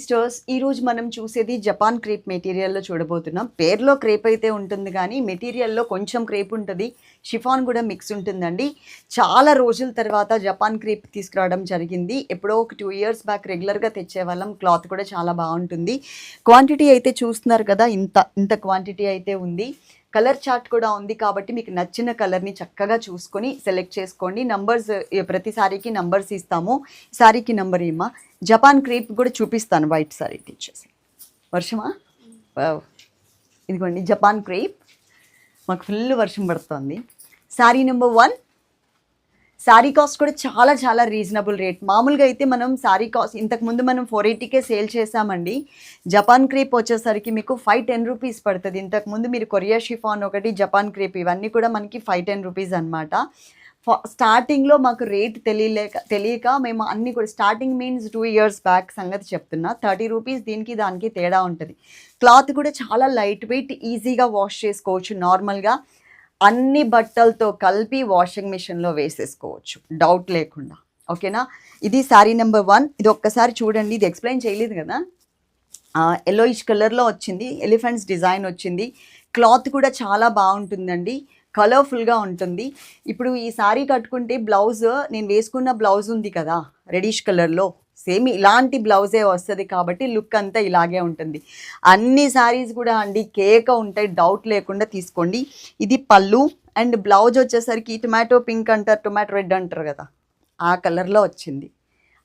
Sisters ఈ రోజు మనం చూసేది జపాన్ క్రేప్ మెటీరియల్లో చూడబోతున్నాం. పేర్లో క్రేప్ అయితే ఉంటుంది కానీ మెటీరియల్లో కొంచెం క్రేప్ ఉంటుంది. షిఫాన్ కూడా మిక్స్ ఉంటుందండి. చాలా రోజుల తర్వాత జపాన్ క్రేప్ తీసుకురావడం జరిగింది. ఎప్పుడో ఒక టూ ఇయర్స్ బ్యాక్ రెగ్యులర్గా తెచ్చేవాళ్ళం. క్లాత్ కూడా చాలా బాగుంటుంది. క్వాంటిటీ అయితే చూస్తున్నారు కదా ఇంత ఇంత క్వాంటిటీ అయితే ఉంది. కలర్ చార్ట్ కూడా ఉంది కాబట్టి మీకు నచ్చిన కలర్ని చక్కగా చూసుకొని సెలెక్ట్ చేసుకోండి. నంబర్స్ ప్రతి సారీకి నంబర్స్ ఇస్తాము. సారీకి నంబర్ ఏమా జపాన్ క్రేప్ కూడా చూపిస్తాను వైట్ సారీ ఇచ్చేసి వర్షమా? ఇదిగోండి జపాన్ క్రేప్ మాకు ఫుల్ వర్షం పడుతుంది. Sari number one sari cost కూడా చాలా చాలా రీజనబుల్ రేట్. మామూలుగా అయితే మనం శారీ కాస్ట్ ఇంతకుముందు మనం ఫోర్ ఎయిటీకే సేల్ చేసామండి జపాన్ క్రేప్ వచ్చేసరికి మీకు ఫైవ్ టెన్ రూపీస్ పడుతుంది. ఇంతకుముందు మీరు కొరియా షిఫాన్ ఒకటి జపాన్ క్రేప్ ఇవన్నీ కూడా మనకి ఫైవ్ టెన్ రూపీస్ అనమాట స్టార్టింగ్లో మాకు రేట్ తెలియలేక తెలియక మేము అన్ని కూడా starting means two years back సంగతి చెప్తున్నా. థర్టీ రూపీస్ దీనికి దానికి తేడా ఉంటుంది. క్లాత్ కూడా చాలా లైట్ వెయిట్ ఈజీగా వాష్ చేసుకోవచ్చు నార్మల్గా. అన్ని బట్టలతో కలిపి వాషింగ్ మిషన్లో వేసేసుకోవచ్చు. డౌట్ లేకుండా. ఓకేనా ఇది శారీ నెంబర్ వన్ ఇది ఒక్కసారి చూడండి. ఇది ఎక్స్ప్లెయిన్ చేయలేదు కదా? ఎల్లోయిష్ కలర్లో వచ్చింది. ఎలిఫెంట్స్ డిజైన్ వచ్చింది. క్లాత్ కూడా చాలా బాగుంటుందండి. కలర్ఫుల్గా ఉంటుంది. ఇప్పుడు ఈ శారీ కట్టుకుంటే బ్లౌజ్ నేను వేసుకున్న బ్లౌజ్ ఉంది కదా? రెడిష్ కలర్లో సేమ్ ఇలాంటి బ్లౌజే వస్తుంది కాబట్టి లుక్ అంతా ఇలాగే ఉంటుంది. అన్ని శారీస్ కూడా అండి కేక ఉంటాయి డౌట్ లేకుండా తీసుకోండి. ఇది పళ్ళు అండ్ బ్లౌజ్ వచ్చేసరికి టొమాటో పింక్ అంటారు టొమాటో రెడ్ అంటారు కదా ఆ కలర్లో వచ్చింది.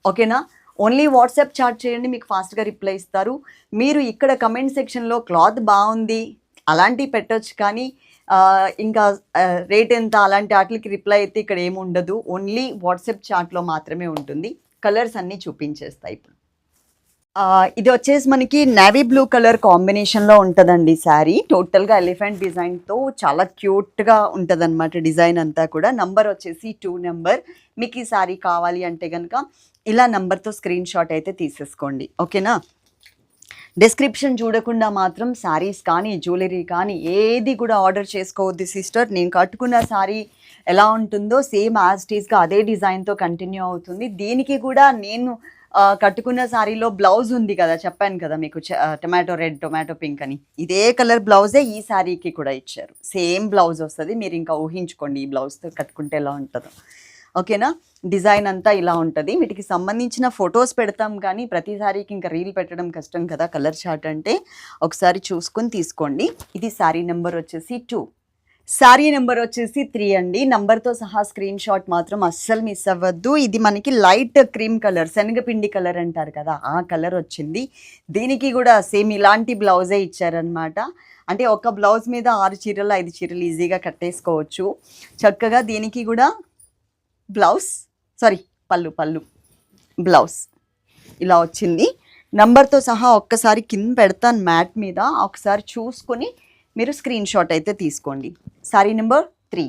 ఓకేనా ఓన్లీ వాట్సాప్ చాట్ చేయండి మీకు ఫాస్ట్గా రిప్లై ఇస్తారు. మీరు ఇక్కడ కమెంట్ సెక్షన్లో క్లాత్ బాగుంది అలాంటివి పెట్టచ్చు కానీ ఇంకా రేట్ ఎంత అలాంటి వాటికి రిప్లై అయితే ఇక్కడ ఏమి ఉండదు. ఓన్లీ వాట్సాప్ చాట్లో మాత్రమే ఉంటుంది. కలర్స్ అన్నీ చూపించేస్తాయి ఇప్పుడు. ఇది వచ్చేసి మనకి నేవీ బ్లూ కలర్ కాంబినేషన్లో ఉంటుందండి శారీ. టోటల్గా ఎలిఫెంట్ డిజైన్తో చాలా క్యూట్గా ఉంటుందన్నమాట డిజైన్ అంతా కూడా. నంబర్ వచ్చేసి టూ నెంబర్ మీకు ఈ శారీ కావాలి అంటే కనుక ఇలా నంబర్తో స్క్రీన్ షాట్ అయితే తీసేసుకోండి. ఓకేనా డిస్క్రిప్షన్ చూడకుండా మాత్రం శారీస్ కానీ జ్యువెలరీ కానీ ఏది కూడా ఆర్డర్ చేసుకోవద్దు సిస్టర్ నేను కట్టుకున్న శారీ ఎలా ఉంటుందో సేమ్ యాజ్ టీస్గా అదే డిజైన్తో కంటిన్యూ అవుతుంది. దీనికి కూడా నేను కట్టుకున్న శారీలో బ్లౌజ్ ఉంది కదా చెప్పాను కదా మీకు టొమాటో రెడ్ టొమాటో పింక్ అని. ఇదే కలర్ బ్లౌజే ఈ శారీకి కూడా ఇచ్చారు. సేమ్ బ్లౌజ్ వస్తుంది. మీరు ఇంకా ఊహించుకోండి ఈ బ్లౌజ్తో కట్టుకుంటే ఎలా ఉంటుందో. ఓకేనా? డిజైన్ అంతా ఇలా ఉంటుంది. వీటికి సంబంధించిన ఫొటోస్ పెడతాం కానీ ప్రతిసారికి ఇంకా రీల్ పెట్టడం కష్టం కదా కలర్ చార్ట్ అంటే. ఒకసారి చూసుకొని తీసుకోండి. ఇది శారీ నెంబర్ వచ్చేసి టూ. శారీ నెంబర్ వచ్చేసి త్రీ అండి. నంబర్తో సహా స్క్రీన్ షాట్ మాత్రం అస్సలు మిస్ అవ్వద్దు. ఇది మనకి లైట్ క్రీమ్ కలర్ శనగపిండి కలర్ అంటారు కదా ఆ కలర్ వచ్చింది. దీనికి కూడా సేమ్ ఇలాంటి బ్లౌజే ఇచ్చారనమాట అంటే ఒక బ్లౌజ్ మీద ఆరు చీరలు ఐదు చీరలు ఈజీగా కట్టేసుకోవచ్చు. చక్కగా దీనికి కూడా బ్లౌజ్ సారీ పళ్ళు పళ్ళు బ్లౌజ్. ఇలా వచ్చింది. నంబర్తో సహా ఒక్కసారి కింద పెడతాను మ్యాట్ మీద. ఒకసారి చూసుకొని మీరు స్క్రీన్ షాట్ అయితే తీసుకోండి. Sari number three.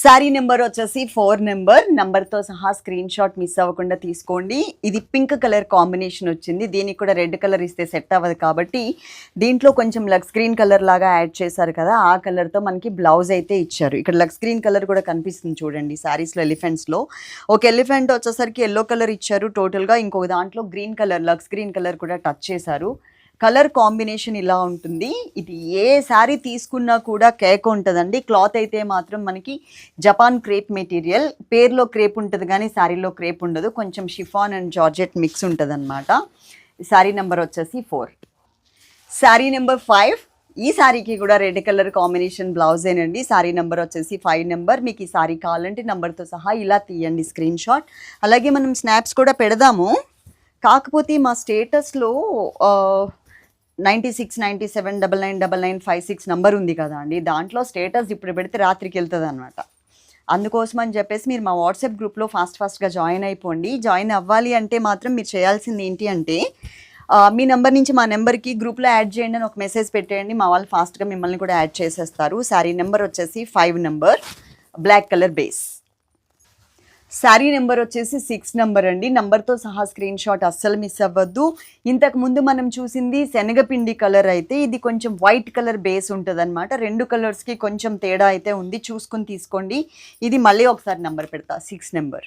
Sari number వచ్చేసి ఫోర్ నెంబర్. నెంబర్తో సహా స్క్రీన్ షాట్ మిస్ అవ్వకుండా తీసుకోండి. ఇది పింక్ కలర్ కాంబినేషన్ వచ్చింది. దీనికి కూడా రెడ్ కలర్ ఇస్తే సెట్ అవ్వదు కాబట్టి దీంట్లో కొంచెం లక్స్ గ్రీన్ కలర్ లాగా యాడ్ చేశారు కదా ఆ కలర్తో మనకి బ్లౌజ్ అయితే ఇచ్చారు. ఇక్కడ లక్స్ గ్రీన్ కలర్ కూడా కనిపిస్తుంది చూడండి శారీస్లో ఎలిఫెంట్స్లో ఒక ఎలిఫెంట్ వచ్చేసరికి ఎల్లో కలర్ ఇచ్చారు. టోటల్గా ఇంకొక దాంట్లో గ్రీన్ కలర్ లక్స్ గ్రీన్ కలర్ కూడా టచ్ చేశారు. కలర్ కాంబినేషన్ ఇలా ఉంటుంది. ఇది ఏ శారీ తీసుకున్నా కూడా కేక్ ఉంటుందండి. క్లాత్ అయితే మాత్రం మనకి జపాన్ క్రేప్ మెటీరియల్. పేర్లో క్రేప్ ఉంటుంది కానీ శారీలో క్రేప్ ఉండదు. కొంచెం షిఫాన్ అండ్ జార్జెట్ మిక్స్ ఉంటుంది అనమాట శారీ నెంబర్ వచ్చేసి ఫోర్. Sari number five. ఈ శారీకి కూడా రెడ్ కలర్ కాంబినేషన్ బ్లౌజేనండి. శారీ నెంబర్ వచ్చేసి ఫైవ్ నెంబర్. మీకు ఈ శారీ కావాలంటే నెంబర్తో సహా ఇలా తీయండి స్క్రీన్ షాట్. అలాగే మనం స్నాప్స్ కూడా పెడదాము. కాకపోతే మా స్టేటస్లో ninety six ninety seven double nine double nine five six number ఉంది కదా అండి. దాంట్లో స్టేటస్ ఇప్పుడు పెడితే రాత్రికి వెళ్తుంది అనమాట అందుకోసం అని చెప్పేసి మీరు మా వాట్సాప్ గ్రూప్లో ఫాస్ట్ ఫాస్ట్గా జాయిన్ అయిపోండి. జాయిన్ అవ్వాలి అంటే మాత్రం మీరు చేయాల్సింది ఏంటి అంటే మీ నెంబర్ నుంచి మా నెంబర్కి గ్రూప్లో యాడ్ చేయండి అని ఒక మెసేజ్ పెట్టేయండి. మా వాళ్ళు ఫాస్ట్గా మిమ్మల్ని కూడా యాడ్ చేసేస్తారు. శారీ నెంబర్ వచ్చేసి five number black colour base. Sari number వచ్చేసి సిక్స్ నెంబర్ అండి. నెంబర్తో సహా స్క్రీన్ షాట్ అస్సలు మిస్ అవ్వద్దు. ఇంతకు ముందు మనం చూసింది శనగపిండి కలర్ అయితే ఇది కొంచెం వైట్ కలర్ బేస్ ఉంటుంది అనమాట రెండు కలర్స్కి కొంచెం తేడా అయితే ఉంది. చూసుకొని తీసుకోండి. ఇది మళ్ళీ ఒకసారి నెంబర్ పెడతా. సిక్స్ నెంబర్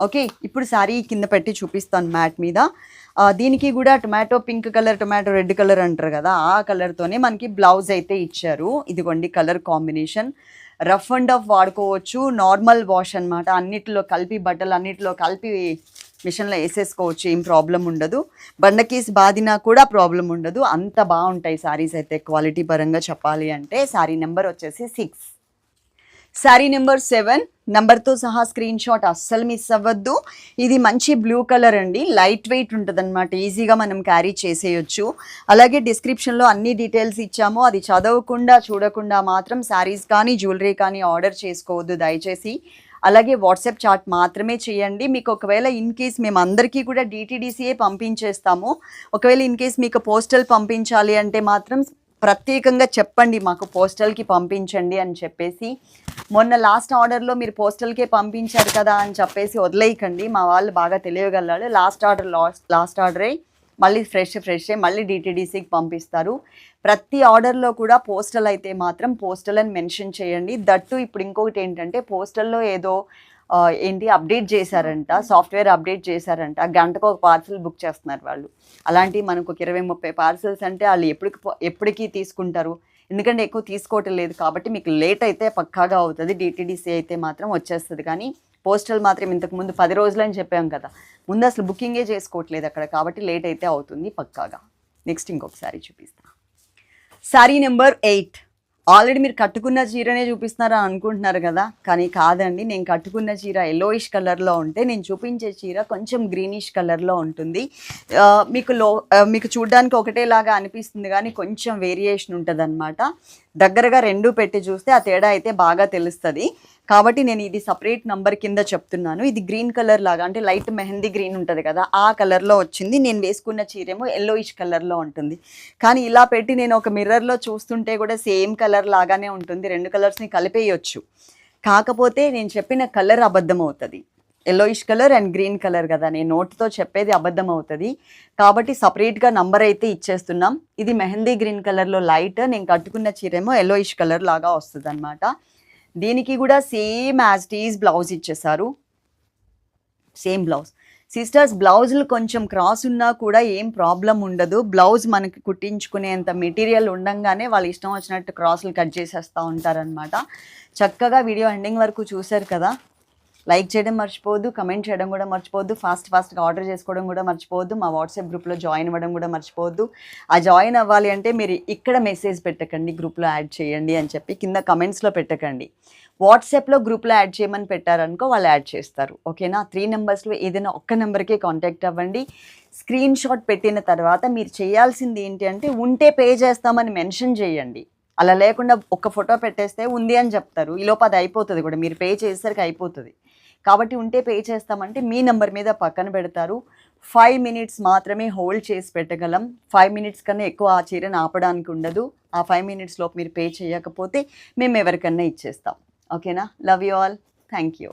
ఓకే ఇప్పుడు శారీ కింద పెట్టి చూపిస్తాను మ్యాట్ మీద. దీనికి కూడా tomato pink colour tomato red colour అంటారు కదా ఆ కలర్తోనే మనకి బ్లౌజ్ అయితే ఇచ్చారు. ఇదిగోండి colour combination rough and off వాడుకోవచ్చు నార్మల్ వాష్ అన్నమాట. అన్నిటిలో కలిపి బట్టలు అన్నిటిలో కలిపి మిషన్లో వేసేసుకోవచ్చు ఏం ప్రాబ్లం ఉండదు. బండకీస్ బాదినా కూడా ప్రాబ్లం ఉండదు. అంత బాగుంటాయి శారీస్ అయితే క్వాలిటీ పరంగా చెప్పాలి అంటే. శారీ నెంబర్ వచ్చేసి సిక్స్. Sari number seven. నెంబర్తో సహా స్క్రీన్ షాట్ అస్సలు మిస్ అవ్వద్దు. ఇది మంచి బ్లూ కలర్ అండి. లైట్ వెయిట్ ఉంటుంది అనమాట ఈజీగా మనం క్యారీ చేసేయొచ్చు. అలాగే డిస్క్రిప్షన్లో అన్ని డీటెయిల్స్ ఇచ్చాము. అది చదవకుండా చూడకుండా మాత్రం శారీస్ కానీ జ్యువెలరీ కానీ ఆర్డర్ చేసుకోవద్దు దయచేసి. అలాగే వాట్సాప్ చాట్ మాత్రమే చేయండి. మీకు ఒకవేళ ఇన్ కేస్ మేము అందరికీ కూడా డిటీడీసీఏ పంపించేస్తాము. ఒకవేళ ఇన్ కేస్ మీకు పోస్టల్ పంపించాలి అంటే మాత్రం ప్రత్యేకంగా చెప్పండి మాకు పోస్టల్కి పంపించండి అని చెప్పేసి. మొన్న లాస్ట్ ఆర్డర్లో మీరు పోస్టల్కే పంపించారు కదా అని చెప్పేసి వదిలేయకండి మా వాళ్ళు బాగా తెలియగలరు. లాస్ట్ ఆర్డర్ లాస్ట్ లాస్ట్ ఆర్డరే మళ్ళీ ఫ్రెష్ ఫ్రెష్ మళ్ళీ డిటీడీసీకి పంపిస్తారు. ప్రతి ఆర్డర్లో కూడా పోస్టల్ అయితే మాత్రం పోస్టల్ అని మెన్షన్ చేయండి. దట్టు ఇప్పుడు ఇంకొకటి ఏంటంటే పోస్టల్లో ఏదో ఏంటి అప్డేట్ చేశారంట సాఫ్ట్వేర్ అప్డేట్ చేశారంట. గంటకు ఒక పార్సల్ బుక్ చేస్తున్నారు వాళ్ళు. అలాంటి మనకు ఒక ఇరవై ముప్పై పార్సల్స్ అంటే వాళ్ళు ఎప్పటికి ఎప్పటికీ తీసుకుంటారు. ఎందుకంటే ఎక్కువ తీసుకోవటం లేదు కాబట్టి మీకు లేట్ అయితే పక్కాగా అవుతుంది డిటీడీసీ అయితే మాత్రం వచ్చేస్తుంది. కానీ పోస్టల్ మాత్రం ఇంతకు ముందు పది రోజులు అని చెప్పాం కదా. ముందు అసలు బుకింగే చేసుకోవట్లేదు అక్కడ కాబట్టి లేట్ అయితే అవుతుంది పక్కాగా. నెక్స్ట్ ఇంకొకసారి చూపిస్తా. శారీ నెంబర్ ఎయిట్ ఆల్రెడీ మీరు కట్టుకున్న చీరనే చూపిస్తున్నారా అనుకుంటున్నారు కదా? కానీ కాదండి నేను కట్టుకున్న చీర ఎల్లోయిష్ కలర్లో ఉంటే నేను చూపించే చీర కొంచెం గ్రీనిష్ కలర్లో ఉంటుంది. మీకు లో మీకు చూడడానికి ఒకటేలాగా అనిపిస్తుంది కానీ కొంచెం వేరియేషన్ ఉంటుంది దగ్గరగా రెండు పెట్టి చూస్తే ఆ తేడా అయితే బాగా తెలుస్తుంది. కాబట్టి నేను ఇది సపరేట్ నంబర్ కింద చెప్తున్నాను. ఇది గ్రీన్ కలర్ లాగా అంటే లైట్ మెహందీ గ్రీన్ ఉంటుంది కదా ఆ కలర్లో వచ్చింది. నేను వేసుకున్న చీరేమో ఎల్లోయిష్ కలర్లో ఉంటుంది. కానీ ఇలా పెట్టి నేను ఒక మిర్రర్లో చూస్తుంటే కూడా సేమ్ కలర్ లాగానే ఉంటుంది. రెండు కలర్స్ని కలిపేయొచ్చు. కాకపోతే నేను చెప్పిన కలర్ అబద్ధం అవుతుంది yellowish colour and green colour కదా నేను నోట్తో చెప్పేది అబద్ధం అవుతుంది కాబట్టి సపరేట్గా నంబర్ అయితే ఇచ్చేస్తున్నాం. ఇది మెహందీ గ్రీన్ కలర్లో లైట్ నేను కట్టుకున్న చీరేమో ఎల్లోయిష్ కలర్ లాగా వస్తుంది అనమాట దీనికి కూడా సేమ్ యాజ్ టీజ్ బ్లౌజ్ ఇచ్చేసారు సేమ్ బ్లౌజ్ సిస్టర్స్ బ్లౌజులు కొంచెం క్రాస్ ఉన్నా కూడా ఏం ప్రాబ్లం ఉండదు. బ్లౌజ్ మనకి కుట్టించుకునేంత మెటీరియల్ ఉండంగానే వాళ్ళు ఇష్టం వచ్చినట్టు క్రాసులు కట్ చేసేస్తూ ఉంటారనమాట చక్కగా వీడియో ఎండింగ్ వరకు చూశారు కదా. లైక్ చేయడం మర్చిపోవద్దు కమెంట్ చేయడం కూడా మర్చిపోవద్దు ఫాస్ట్ ఫాస్ట్గా ఆర్డర్ చేసుకోవడం కూడా మర్చిపోవద్దు మా వాట్సాప్ గ్రూప్లో జాయిన్ అవ్వడం కూడా మర్చిపోవద్దు. ఆ జాయిన్ అవ్వాలి అంటే మీరు ఇక్కడ మెసేజ్ పెట్టకండి గ్రూప్లో యాడ్ చేయండి అని చెప్పి కింద కమెంట్స్లో పెట్టకండి. వాట్సాప్లో గ్రూప్లో యాడ్ చేయమని పెట్టారనుకో వాళ్ళు యాడ్ చేస్తారు. ఓకేనా? త్రీ నెంబర్స్లో ఏదైనా ఒక్క నెంబర్కే కాంటాక్ట్ అవ్వండి. స్క్రీన్ షాట్ పెట్టిన తర్వాత మీరు చేయాల్సింది ఏంటి అంటే ఉంటే పే చేస్తామని మెన్షన్ చేయండి. అలా లేకుండా ఒక్క ఫోటో పెట్టేస్తే ఉంది అని చెప్తారు. ఈలోపు అది అయిపోతుంది కూడా. మీరు పే చేసేసరికి అయిపోతుంది. కాబట్టి ఉంటే పే చేస్తామంటే మీ నెంబర్ మీద పక్కన పెడతారు. ఫైవ్ మినిట్స్ మాత్రమే హోల్డ్ చేసి పెట్టగలం. ఫైవ్ మినిట్స్ కన్నా ఎక్కువ ఆ చీరను ఆపడానికి ఉండదు. ఆ ఫైవ్ మినిట్స్ లోపు మీరు పే చేయకపోతే మేము ఎవరికన్నా ఇచ్చేస్తాం. ఓకేనా? Love you all thank you